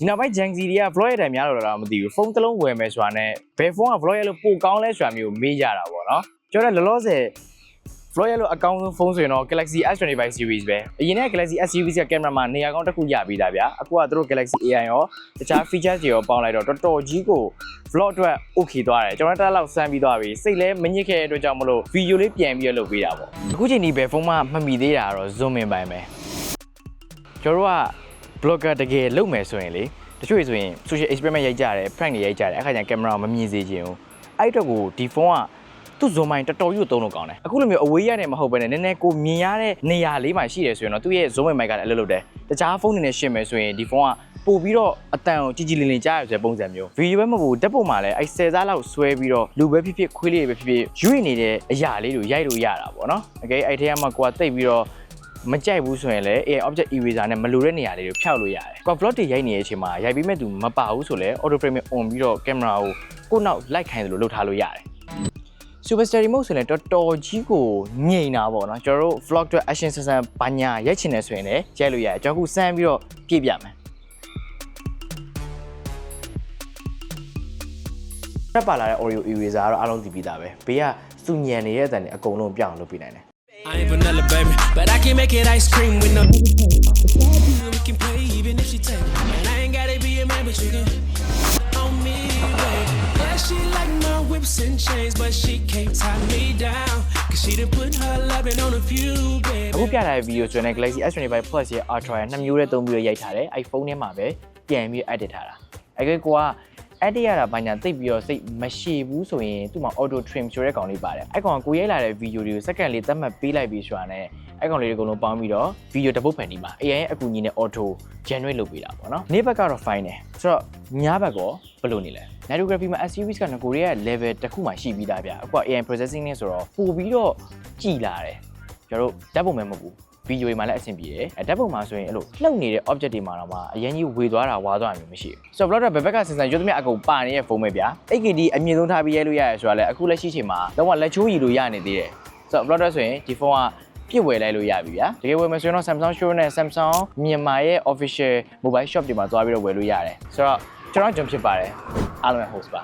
ဒီနောက်ပိုင်း Gen Z တွေက vlog ရတဲ့များတော့တော့မသိဘူးဖုန်းတစ်လုံးဝယ်မယ်ဆိုတာနဲ့ဘယ်ဖုန်းက vlog ရလို့ပိုကောင်းလဲဆိုတာမျိုးမေးကြတာပေါ့နော်ကျွန်တော်လည်းလောလောဆယ် vlog ရလို့အကောင်းဆုံးဖုန်းဆိုရင်တော့ Galaxy S25 series ပဲအရင်က Galaxy S series ကကင်မရာမှာနေရာကောင်းတစ်ခုရပြီးသားဗျာအခုကသူတို့ Galaxy AI ရောတခြား features တွေရောပေါင်းလိုက်တော့တော်တော်ကြီးကို vlog အတွက် okay သွားတယ်ကျွန်တော်တက်လောက်စမ်းပြီးသွားပြီစိတ်လည်းမညစ်ခဲ့တဲ့အတွက်ကြောင့်မလို့ video လေးပြန်ပြီးတော့လုပ်ပေးတာပေါ့အခုချိန်ဒီဘယ်ဖုန်းမှမမီသေးတာကတော့ zoom in ပိုင်းပဲကျွန်တော်တို့က blogger တကယ်လုပ်မယ်ဆိုရင်လေတချို့ဆိုရင် social experiment ရိုက်ကြတယ် prank တွေရိုက်ကြတယ်အခါကျရင်ကင်မရာမမြင်စေချင်ဘူးအဲ့တော့ကိုဒီဖုန်းကသူ့ zoom ပိုင်းတော်တော်ကြီးကိုသုံးလို့ကောင်းတယ်အခုလိုမျိုးအဝေးရနေမဟုတ်ဘဲနဲ့နည်းနည်းကိုမြင်ရတဲ့နေရာလေးမှာရှိတယ်ဆိုရင်တော့သူ့ရဲ့ zoom in ပိုင်းကလည်းအလုပ်လုပ်တယ်တခြားဖုန်းတွေနဲ့ရှင်းမယ်ဆိုရင်ဒီဖုန်းကပို့ပြီးတော့အတန်ကိုကြီးကြီးလင်းလင်းကြားရတဲ့ပုံစံမျိုးဗီဒီယိုပဲမဟုတ်ဘူးဓာတ်ပုံမှာလည်းအဲ10စားလောက်ဆွဲပြီးတော့လူပဲဖြစ်ဖြစ်ခွေးလေးပဲဖြစ်ဖြစ်ရွေ့နေတဲ့အရာလေးတွေရိုက်လို့ရတာပေါ့နော်။ Okay အဲ့ထဲမှာကိုကတိတ်ပြီးတော့ မကြိုက်ဘူးဆိုရင်လည်း AI object eraser နဲ့မလိုတဲ့နေရာလေးတွေဖျောက်လို့ရတယ်။ကို vlog တွေရိုက်နေတဲ့အချိန်မှာရိုက်ပြီးမဲ့သူမပါဘူးဆိုလည်း auto frame on ပြီးတော့ camera ကိုကိုယ့်နောက်လိုက်ခိုင်းသလိုလုပ်ထားလို့ရတယ်။ super steady mode ဆိုရင်လည်းတော်တော်ကြီးကိုငြိမ်တာပေါ့နော်ကျွန်တော်တို့ vlog အတွက် action ဆန်ဆန်ဘာညာရိုက်ချင်တယ်ဆိုရင်လည်းရိုက်လို့ရတယ်ကျွန်တော်အခုစမ်းပြီးတော့ပြည့်ပြမယ်တက်ပါလာတဲ့ Oreo eraser ကတော့အားလုံးသိပြီးသားပဲဘေးကစုညံနေတဲ့အတန်တွေအကုန်လုံးပြောင်းလုပ်ပေးနိုင်တယ် I ain't vanilla, baby, but I can make it ice cream with no. We can play even if she take it. And I ain't gotta be a man, but you can. On me, baby. Yeah, she like my whips and chains, but she can't tie me down. Cause she done put her loving on a few, အခု baby. ပြထားတဲ့ဗီဒီယိုဆိုရင် Galaxy S25 Plus ရဲ့ Ultra ရဲ့နှစ်မျိုးနဲ့သုံးပြီးတော့ရိုက်ထားတယ်။ iPhone ထဲမှာပဲပြန်ပြီး edit ထားတာ။အဲကိုက edit ရတာဘာညာသိပ်ပြီးတော့စိတ်မရှိဘူးဆိုရင်သူ့မှာ auto trim ဆိုတဲ့ကောင်လေးပါတယ်။အဲကောင်ကကိုရိုက်လာတဲ့ဗီဒီယိုတွေကိုစက္ကန့်လေးသတ်မှတ်ပေးလိုက်ပြီးဆိုတာနဲ့အဲကောင်လေးတွေအကုန်လုံးပေါင်းပြီးတော့ဗီဒီယိုတစ်ပုတ်ဖန်ဒီမှာ AI ရဲ့အကူအညီနဲ့ auto generate လုပ်ပေးတာပေါ့နော်။နေ့ဘက်ကတော့ fine တယ်။ဆိုတော့ညဘက်ကောဘယ်လိုနေလဲ။ Nitography မှာ S series ကငကိုရီးယား level တစ်ခုမှရှိပြီးသားဗျ။အခုက AI processing နဲ့ဆိုတော့ပို့ပြီးတော့ကြည်လာတယ်။ကျွန်တော်တို့ဓာတ်ပုံမဲမဟုတ်ဘူး ဗီဒီယိုတွေမှာလည်းအဆင်ပြေတယ်အဲဓာတ်ပုံမှာဆိုရင်အဲ့လိုလှုပ်နေတဲ့ object တွေမှာတော့မှအရင်ကြီးဝေသွားတာဝါသွားတာမျိုးမရှိဘူးဆိုတော့ blogger ဘယ်ဘက်ကစင်စင်ရွတ်သမျှအကုန်ပါနေတဲ့ဖုန်းပဲဗျာ AKD အမြင့်ဆုံးထားပြီးရဲလို့ရတယ်ဆိုတာလည်းအခုလက်ရှိချိန်မှာတော့ကလက်ချိုးရည်လို့ရနေသေးတယ်ဆိုတော့ blogger ဆိုရင်ဒီဖုန်းကပြည့်ဝယ်လိုက်လို့ရပြီဗျာတကယ်ဝယ်မယ်ဆိုရင်တော့ Samsung Show နဲ့ Samsung မြန်မာရဲ့ official mobile shop တွေမှာသွားပြီးတော့ဝယ်လို့ရတယ်ဆိုတော့ကျွန်တော်ကျွန်ဖြစ်ပါတယ်အားလုံးရဲ့ host ပါ